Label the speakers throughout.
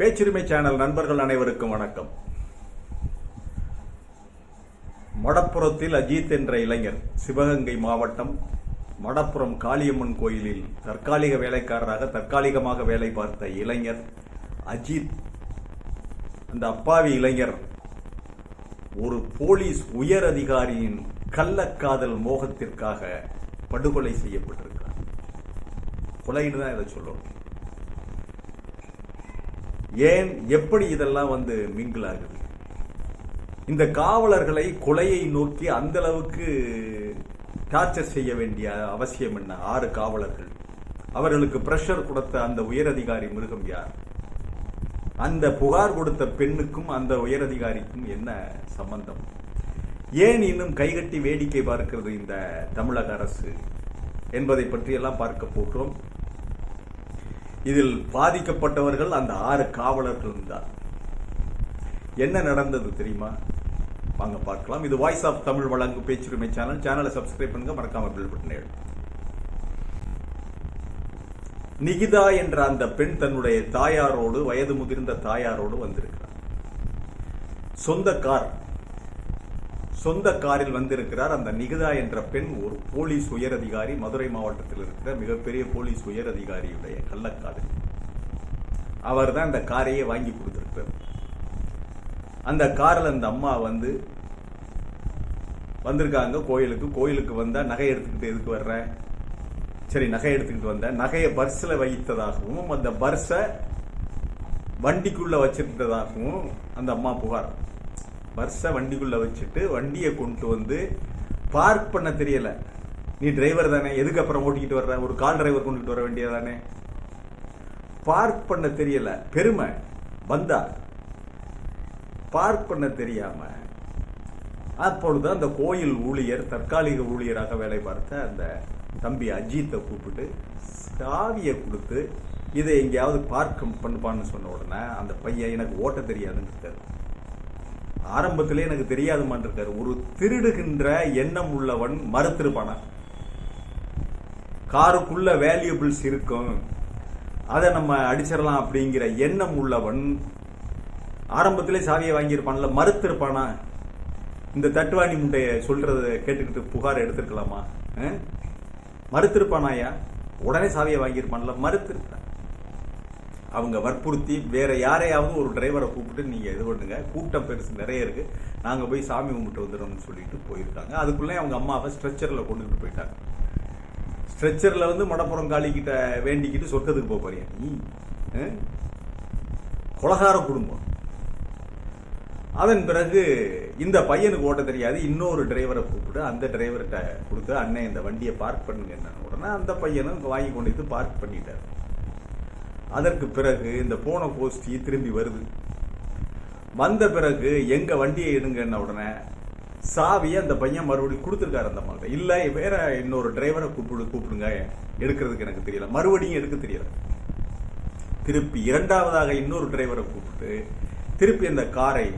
Speaker 1: பேச்சுரிமை channel நண்பர்கள் அனைவருக்கும் வணக்கம். மடப்புறத்தில் அஜித் என்ற இளைஞர் சிவகங்கை மாவட்டம் மடப்புறம் காளியம்மன் கோயிலில் தற்காலிக வேலைக்காரராக தற்காலிகமாக வேலை பார்த்த இளைஞர் அஜித். அந்த அப்பாவி இளைஞர் ஒரு போலீஸ் உயர் அதிகாரியின் கள்ளக்காதல் மோகத்திற்காக படுகொலை செய்யப்பட்டிருக்கிறார். கொலைன்னு தான் இதை சொல்லணும் ஏன் எப்படி இதெல்லாம் வந்து மிங்கிள் ஆகுது இந்த காவலர்களை கொலையை நோக்கி அந்த அளவுக்கு டார்ச்சர் செய்ய வேண்டிய அவசியம் என்ன? ஆறு காவலர்கள். அவர்களுக்கு பிரஷர் கொடுத்த அந்த உயரதிகாரி மிருகம் யார்? அந்த புகார் கொடுத்த பெண்ணுக்கும் அந்த உயரதிகாரிக்கும் என்ன சம்பந்தம்? ஏன் இன்னும் கைகட்டி வேடிக்கை பார்க்கிறது இந்த தமிழக அரசு? என்பதை பற்றியெல்லாம் பார்க்க போகிறோம். இதில் பாதிக்கப்பட்டவர்கள் அந்த ஆறு காவலர்கள் தான். என்ன நடந்தது தெரியுமா? வாங்க பார்க்கலாம். இது வாய்ஸ் ஆஃப் தமிழ் வழங்கு பேச்சுரிமை சேனல் சேனலை சப்ஸ்கிரைப் பண்ணுங்க மறக்காம பில் நிகிதா என்ற அந்த பெண் தன்னுடைய தாயாரோடு வயது முதிர்ந்த தாயாரோடு வந்திருக்கிறார். சொந்த கார் சொந்த காரில் வந்திருக்கிறார் அந்த நிகிதா என்ற பெண் ஒரு போலீஸ் உயர் அதிகாரி மதுரை மாவட்டத்தில் இருக்கிற மிகப்பெரிய போலீஸ் உயர் அதிகாரியுடைய கள்ளக்காதல் அவர் தான் இந்த காரையே வாங்கி கொடுத்திருக்கிறார் அந்த காரில் அந்த அம்மா வந்து வந்திருக்காங்க கோயிலுக்கு. கோயிலுக்கு வந்தா நகை எடுத்துக்கிட்டு எதுக்கு வர்ற? சரி நகை எடுத்துக்கிட்டு வந்தேன். நகையை பர்ஸில் வைத்ததாகவும் அந்த பர்ஸை வண்டிக்குள்ளே வச்சிருந்ததாகவும் அந்த அம்மா புகார். பர்ஸை வண்டிக்குள்ளே வச்சுட்டு வண்டியை கொண்டு வந்து பார்க் பண்ண தெரியலை. நீ டிரைவர் தானே எதுக்கு அப்புறம் ஓட்டிக்கிட்டு வர்ற? ஒரு கால் டிரைவர் கொண்டுட்டு வர வேண்டியதானே பார்க் பண்ண தெரியலை. பெருமை. வந்தா. பார்க் பண்ண தெரியாம அப்பொழுது அந்த கோயில் ஊழியர் தற்காலிக ஊழியராக வேலை பார்த்த அந்த தம்பி அஜித்தை கூப்பிட்டு சாவியை கொடுத்து இதை எங்கேயாவது பார்க்க பண்ணுப்பான்னு சொன்ன உடனே அந்த பையன் எனக்கு ஓட்ட தெரியாதுன்னு இருக்காரு ஆரம்பத்திலே எனக்கு தெரியாதுமான் இருக்காரு ஒரு திருடுகின்ற எண்ணம் உள்ளவன் மறுத்திருப்பானா? காருக்குள்ள வேல்யூபிள்ஸ் இருக்கும். அதை நம்ம அடிச்சிடலாம் அப்படிங்கிற எண்ணம் உள்ளவன் ஆரம்பத்திலே சாவியை வாங்கியிருப்பான்ல மறுத்திருப்பானா? இந்த தட்டுவாணி முட்டைய சொல்றத கேட்டுக்கிட்டு புகார் எடுத்திருக்கலாமா? மறுத்திருப்பானாயா உடனே சாவியை வாங்கியிருப்பான்ல மறுத்திருப்பான் அவங்க வற்புறுத்தி வேற யாரையாவது ஒரு டிரைவரை கூப்பிட்டு நீங்க இது பண்ணுங்க. கூட்டம் பெருசு நிறைய இருக்கு. நாங்க போய் சாமி கும்பிட்டு வந்துடுறோம்னு சொல்லிட்டு போயிருக்காங்க. அதுக்குள்ளே அவங்க அம்மாவை ஸ்ட்ரெச்சரில் கொண்டுகிட்டு போயிட்டாங்க. ஸ்ட்ரெச்சரில் வந்து மடப்புறம் காளிக்கிட்ட வேண்டிக்கிட்டு சொர்க்கத்துக்கு போக போறியா நீ? கொலகார குடும்பம். அதன் பிறகு இந்த பையனுக்கு ஓட்ட தெரியாது. இன்னொரு டிரைவரை கூப்பிட்டு அந்த டிரைவர்கிட்ட கொடுத்து அண்ணன் இந்த வண்டியை பார்க் பண்ணுங்க என்ன உடனே அந்த பையனும் வாங்கி கொண்டு வந்து பார்க் பண்ணிட்டார். அதற்கு பிறகு இந்த போன கோஷ்டி திரும்பி வருது. வந்த பிறகு எங்க வண்டியை எடுங்கன்ன உடனே சாவியை அந்த பையன் மறுபடியும் கொடுத்துருக்காரு அந்த மாதிரி இல்லை வேற இன்னொரு டிரைவரை கூப்பிடு கூப்பிடுங்க. எடுக்கிறதுக்கு எனக்கு தெரியல. மறுபடியும் எடுக்க தெரியல. திருப்பி இரண்டாவதாக இன்னொரு டிரைவரை கூப்பிட்டு திருப்பி அந்த காரை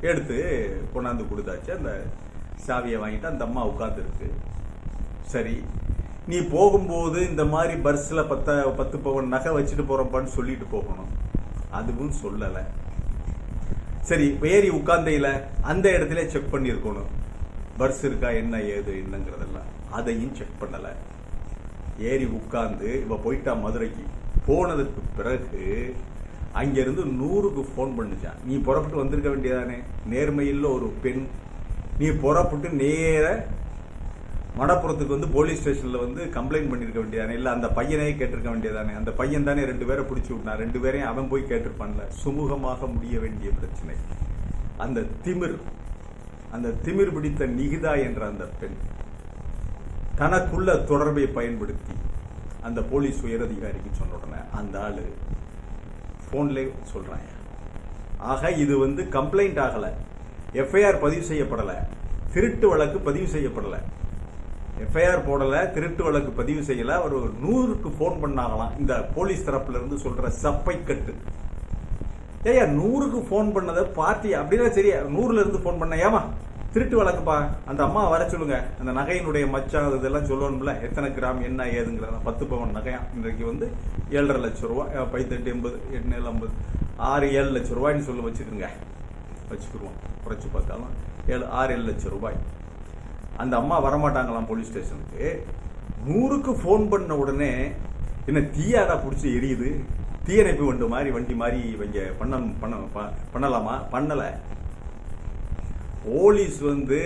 Speaker 1: எடுத்து கொண்டாந்து கொடுத்தாச்சு. அந்த சாவியை வாங்கிட்டு அந்த அம்மா உட்காந்துருக்கு சரி நீ போகும்போது இந்த மாதிரி பர்ஸ்ல பத்த பத்து பவன் நகை வச்சுட்டு போறப்பான்னு சொல்லிட்டு போகணும். அதுவும் சொல்லல. சரி ஏறி உட்கார்ந்தையில அந்த இடத்துல செக் பண்ணியிருக்கணும். பர்ஸ் இருக்கா என்ன ஏது என்னங்கிறதெல்லாம். அதையும் செக் பண்ணல. ஏறி உட்காந்து இவ போயிட்டா மதுரைக்கு. போனதுக்கு பிறகு அங்கிருந்து நூறுக்கு ஃபோன் பண்ணுச்சான் நீ புறப்பட்டு வந்திருக்க வேண்டியதானே? நேர்மையில் ஒரு பெண். நீ புறப்பட்டு நேர மடப்புறத்துக்கு வந்து போலீஸ் ஸ்டேஷன்ல வந்து கம்ப்ளைண்ட் பண்ணிருக்க வேண்டியதானே? இல்ல அந்த பையனே கேட்டிருக்க வேண்டியதானே? அந்த பையன் தானே ரெண்டு பேரை பிடிச்சி விட்டான். ரெண்டு பேரையும் அவன் போய் கேட்டிருப்பான்ல. சுமூகமாக முடிய வேண்டிய பிரச்சனை. அந்த திமிர் அந்த திமிர் பிடித்த நிகிதா என்ற அந்த பெண் தனக்குள்ள தொடர்பை பயன்படுத்தி அந்த போலீஸ் உயரதிகாரிக்கு சொன்ன உடனே அந்த ஆளு போன்ல சொல்றாங்க. ஆக இது வந்து கம்ப்ளைண்ட் ஆகல. எஃப்ஐஆர் பதிவு செய்யப்படல. திருட்டு வழக்கு பதிவு செய்யப்படலை. எஃப்ஐஆர் போடல திருட்டு வழக்கு பதிவு செய்யல ஒரு நூறுக்கு போன் பண்ணாங்களாம். இந்த போலீஸ் தரப்புல இருந்து சொல்ற சப்பை கட்டு. ஏயா நூறுக்கு போன் பண்ணதை பார்ட்டி அப்படின்னா சரியா நூறுல இருந்து போன் பண்ண ஏமா திருட்டு வழக்குப்பா. அந்த அம்மா வர சொல்லுங்க. அந்த நகையினுடைய மச்சான் இதெல்லாம் சொல்லணும்ல. எத்தனை கிராம் என்ன ஏதுங்கிற பத்து பவன் நகையா. இன்றைக்கு வந்து ஏழரை லட்சம் ரூபா பைத்தெட்டு எண்பது எட்டு ஐம்பது ஆறு ஏழு லட்சம் ரூபாய்னு சொல்லி வச்சுக்கோங்க. வச்சுக்கிடுவோம். குறைச்சி பார்த்தாலும் ஏழு ஆறு ஏழு லட்சம் ரூபாய். அந்த அம்மா வரமாட்டாங்களாம் போலீஸ் ஸ்டேஷனுக்கு நூறுக்கு ஃபோன் பண்ண உடனே என்ன தீயாடா பிடிச்சி எரியுது? தீயணைப்பு வண்டு மாதிரி வண்டி மாதிரி இவங்க பண்ண பண்ண ப- பண்ணலாமா? பண்ணலை. போலீஸ் வந்து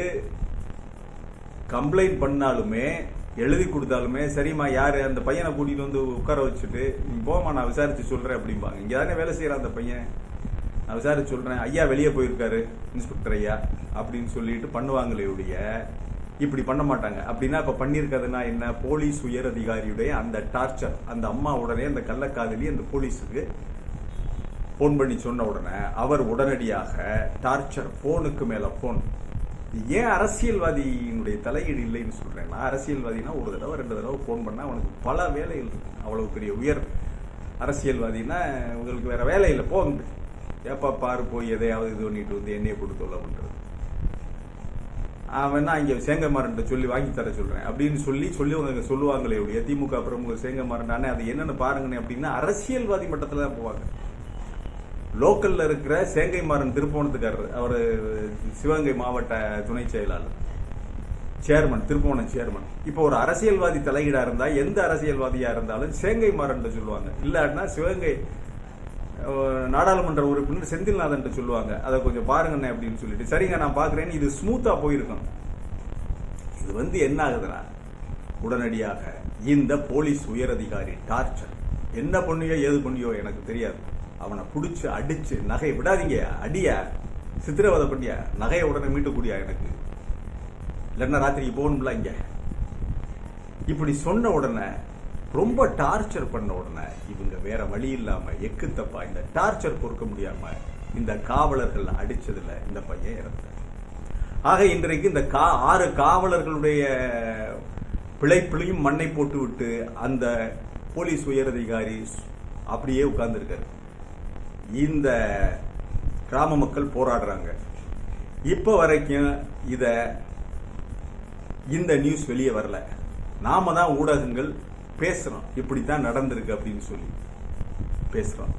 Speaker 1: கம்ப்ளைண்ட் பண்ணாலுமே எழுதி கொடுத்தாலுமே சரிம்மா யார்? அந்த பையனை கூட்டிகிட்டு வந்து உட்கார வச்சுட்டு நீ போமா நான் விசாரித்து சொல்கிறேன் அப்படிம்பாங்க இங்கே தானே வேலை செய்கிறான் அந்த பையன். நான் விசாரிச்சு சொல்கிறேன் ஐயா வெளியே போயிருக்காரு இன்ஸ்பெக்டர் ஐயா அப்படின்னு சொல்லிட்டு பண்ணுவாங்களே உடைய இப்படி பண்ண மாட்டாங்க. அப்படின்னா இப்போ பண்ணியிருக்கிறதுனா என்ன? போலீஸ் உயர் அதிகாரியுடைய அந்த டார்ச்சர் அந்த அம்மா உடனே அந்த கள்ளக்காதலி அந்த போலீஸுக்கு ஃபோன் பண்ணி சொன்ன உடனே அவர் உடனடியாக டார்ச்சர் ஃபோனுக்கு மேலே ஃபோன் ஏன் அரசியல்வாதியினுடைய தலையீடு இல்லைன்னு சொல்கிறேன்னா நான் அரசியல்வாதினா ஒரு தடவை ரெண்டு தடவை ஃபோன் பண்ணால் அவனுக்கு பல வேலைகள் இருக்கு. அவ்வளவு பெரிய உயர் அரசியல்வாதினா உங்களுக்கு வேறு வேலை இல்லை போங்க ஏப்பா பாரு போய் எதையாவது இது பண்ணிட்டு வந்து என்னையை போட்டு தொல்லை பண்றது அவன் அங்க சேங்கமாறன் சொல்லி வாங்கி தர சொல்றேன். அப்படின்னு சொல்லி சொல்லி அவங்க சொல்லுவாங்களே உடைய திமுக பிரமுக சேங்கமாறன் அது என்னென்னு பாருங்கண்ணே அப்படின்னா அரசியல்வாதி மட்டத்துல தான் போவாங்க. லோக்கல்ல இருக்கிற சேங்கைமாறன் திருப்போணத்துக்காரர் அவர் சிவகங்கை மாவட்ட துணை செயலாளர். Chairman Thirupponam chairman. இப்போ ஒரு அரசியல்வாதி தலையீடா இருந்தால் எந்த அரசியல்வாதியா இருந்தாலும் சேங்கை மாறன் சொல்லுவாங்க. இல்லாட்டினா சிவகங்கை நாடாளுமன்ற உறுப்பினர் செந்தில்நாதன் சொல்லுவாங்க. அதை கொஞ்சம் பாருங்கண்ணே அப்படின்னு சொல்லிட்டு. சரிங்க நான் பாக்குறேன் இது ஸ்மூத்தா போயிருக்கும். இது வந்து என்ன ஆகுதுன்னா உடனடியாக இந்த போலீஸ் உயரதிகாரி டார்ச்சர் என்ன பண்ணியோ ஏது பண்ணியோ எனக்கு தெரியாது. அவனை பிடிச்சி அடிச்சு நகை விடாதீங்க. அடிய? சித்திரவதை பண்ணிய? நகையை உடனே மீட்டக்கூடியா எனக்கு? இல்லைன்னா ராத்திரிக்கு போகணும்ல இங்க? இப்படி சொன்ன உடனே ரொம்ப டார்ச்சர் பண்ண உடனே இவங்க வேற வழி இல்லாம எக்கு தப்பா இந்த டார்ச்சர் பொறுக்க முடியாம இந்த காவலர்கள் அடிச்சதுல இந்த பையன் இறந்தார் ஆக இன்றைக்கு இந்த கா ஆறு காவலர்களுடைய பிழைப்பிலையும் மண்ணை போட்டு விட்டு அந்த போலீஸ் உயரதிகாரி அப்படியே உட்கார்ந்துருக்காரு. இந்த கிராம மக்கள் போராடுறாங்க. இப்ப வரைக்கும் இத இந்த நியூஸ் வெளியே வரல. நாம தான் ஊடகங்கள் பேசுகிறோம் இப்படி தான் நடந்திருக்கு அப்படின்னு சொல்லி பேசுகிறோம்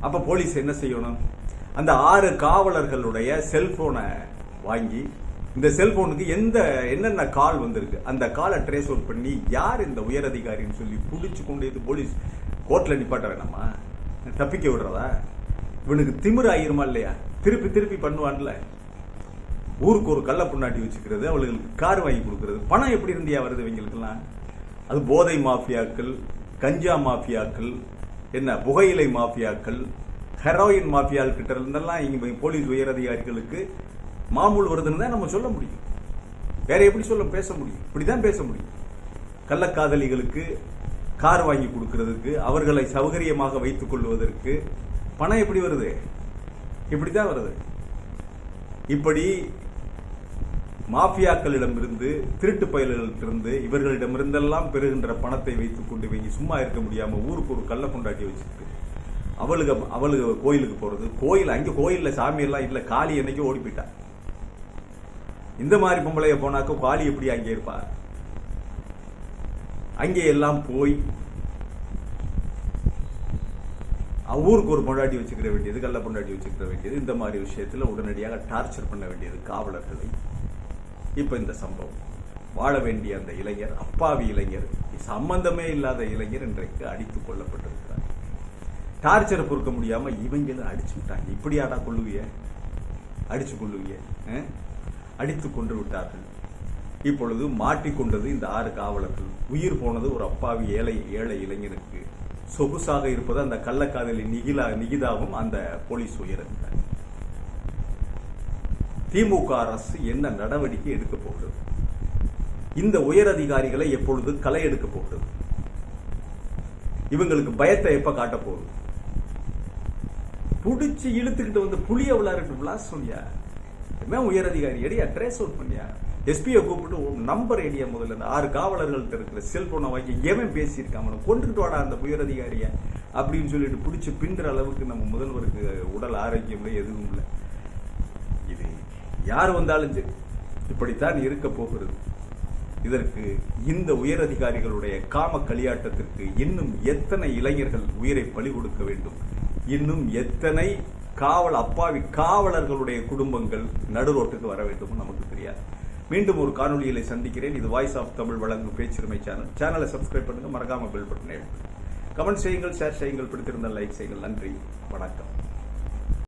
Speaker 1: அப்போ போலீஸ் என்ன செய்யணும்? அந்த ஆறு காவலர்களுடைய செல்போனை வாங்கி இந்த செல்போனுக்கு எந்த என்னென்ன கால் வந்திருக்கு அந்த காலை ட்ரேஸ் அவுட் பண்ணி யார் இந்த உயர் அதிகாரின்னு சொல்லி பிடிச்சி கொண்டு இது போலீஸ் கோர்ட்டில் நிப்பாட்ட வேணாமா தப்பிக்க விடுறதா? இவனுக்கு திமிரு ஆயிருமா இல்லையா? திருப்பி திருப்பி பண்ணுவான்ல. ஊருக்கு ஒரு கள்ள புண்ணாட்டி வச்சுக்கிறது அவளுக்கு கார் வாங்கி கொடுக்கறது. பணம் எப்படி இருந்தியா வருது இவங்களுக்குலாம் அது போதை மாஃபியாக்கள் கஞ்சா மாஃபியாக்கள் என்ன புகையிலை மாஃபியாக்கள் ஹெரோயின் மாஃபியால் கிட்ட இருந்தெல்லாம் இங்கே போலீஸ் உயரதிகாரிகளுக்கு மாமூல் வருதுன்னு தான் நம்ம சொல்ல முடியும். வேற எப்படி சொல்ல பேச முடியும்? இப்படிதான் பேச முடியும். கள்ளக்காதலிகளுக்கு கார் வாங்கி கொடுக்கறதுக்கு அவர்களை சௌகரியமாக வைத்துக் கொள்வதற்கு பணம் எப்படி வருது? இப்படித்தான் வருது. இப்படி மாஃபியாக்களிடமிருந்து திருட்டு பயல்களிடமிருந்து இவர்களிடமிருந்தெல்லாம் பெறுகின்ற பணத்தை வைத்துக் கொண்டு இவங்க சும்மா இருக்க முடியாம ஊருக்கு ஒரு கள்ள கொண்டாட்டி வச்சுட்டு அவளுக்கு அவளுக்கு கோயிலுக்கு போறது. கோயில் அங்க கோயில்ல சாமி எல்லாம் இல்ல காளி என்னைக்கு ஓடி போயிட்டா இந்த மாதிரி பொம்பளைய போனாக்க காளி எப்படி அங்கே இருப்பா? அங்கே எல்லாம் போய் ஊருக்கு ஒரு பொண்டாட்டி வச்சுக்கிற வேண்டியது கள்ள பொண்டாட்டி வச்சுக்கிற வேண்டியது இந்த மாதிரி விஷயத்துல உடனடியாக டார்ச்சர் பண்ண வேண்டியது காவலர்களை. இப்போ இந்த சம்பவம். வாழ வேண்டிய அந்த இளைஞர் அப்பாவி இளைஞர் சம்பந்தமே இல்லாத இளைஞர் இன்றைக்கு அடித்துக் கொல்லப்பட்டிருக்கிறார். டார்ச்சர் பொறுக்க முடியாம இவங்களும் அடிச்சு விட்டாங்க. இப்படியாடா கொள்ளுவிய அடிச்சு கொள்ளுவிய அடித்து கொண்டு விட்டார்கள். இப்பொழுது மாட்டிக்கொண்டது இந்த ஆறு காவலர்கள். உயிர் போனது ஒரு அப்பாவி ஏழை ஏழை இளைஞனுக்கு. சொகுசாக இருப்பது அந்த கள்ளக்காதலி நிகிலா நிகிதாவும் அந்த போலீஸ் உயரதிகாரி திமுக அரசு என்ன நடவடிக்கை எடுக்க போகிறது இந்த உயர் அதிகாரிகளை எப்பொழுது களை எடுக்க போகிறது இவங்களுக்கு பயத்தை எப்ப காட்ட போகுது? புடிச்சு இழுத்துக்கிட்டு வந்து புளிய விளையாட்டு விளாஸ் சொன்னியா உயர் அதிகாரி எடியா? ட்ரேஸ் அவுட் பண்ணியா? எஸ்பியை கூப்பிட்டு உன் நம்பர் எடியா முதல்ல? இந்த ஆறு காவலர்கள்ட்ட இருக்கிற செல்போனை வாங்கி எவன் பேசியிருக்கான்? கொண்டுட்டு வாடா அந்த உயர் அதிகாரிய அப்படின்னு சொல்லிட்டு பிடிச்சி பின்ற அளவுக்கு நம்ம முதல்வருக்கு உடல் ஆரோக்கியம் இல்லை எதுவும் இல்லை. யார் வந்தாலும் சரி இப்படித்தான் இருக்க போகிறது. இதற்கு இந்த உயர் அதிகாரிகளுடைய காம களியாட்டத்திற்கு இன்னும் எத்தனை இளைஞர்கள் உயிரை பலி கொடுக்க வேண்டும்? இன்னும் எத்தனை காவல் அப்பாவி காவலர்களுடைய குடும்பங்கள் நடுரோட்டுக்கு வர வேண்டும் நமக்கு தெரியாது. மீண்டும் ஒரு காணொலியில சந்திக்கிறேன். இது வாய்ஸ் ஆஃப் தமிழ் வழங்கும் பேச்சுரிமை சேனல் சேனலை சப்ஸ்கிரைப் பண்ணுங்க மறக்காம பெல் பட்டனை கமெண்ட் செய்யுங்கள் ஷேர் செய்யுங்கள் பிடித்திருந்தால் லைக் செய்யுங்கள். நன்றி வணக்கம்.